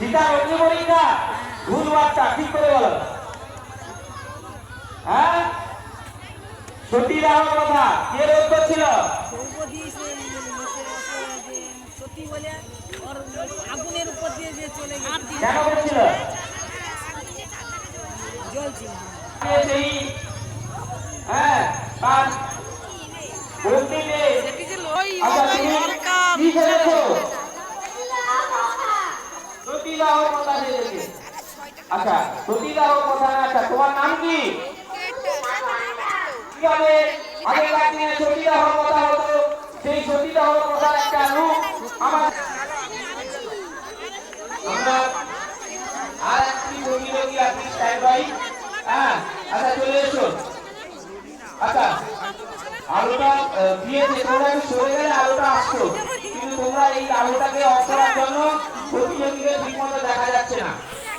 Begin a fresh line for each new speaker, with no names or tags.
সীতার অগ্নি পরীক্ষা ভুল বার্তা ঠিক করে বলো। হ্যাঁ? সতী রামের কথা কে রোধ করছিল?
সতী আগুনের উপর দিয়ে যে চলে
কেন করছিল? সেই? হ্যাঁ তার আচ্ছা সতীদাহর কথা জেনেছে আচ্ছা সতীদাহর কথা আচ্ছা তোমার নাম কি? কীভাবে আগেকার দিনে সতীদাহর কথা হতো? সেই সতীদাহর কথার একটা রূপ আমার আর একটি আপনি স্ট্যান্ড বাই হ্যাঁ আচ্ছা চলে এসো। আচ্ছা আলোটা দিয়েছে, তোমরা সরে গেলে আলোটা আসতো? কিন্তু তোমরা এই আলোটাকে জন্য প্রতিযোগীদের দেখা যাচ্ছে না।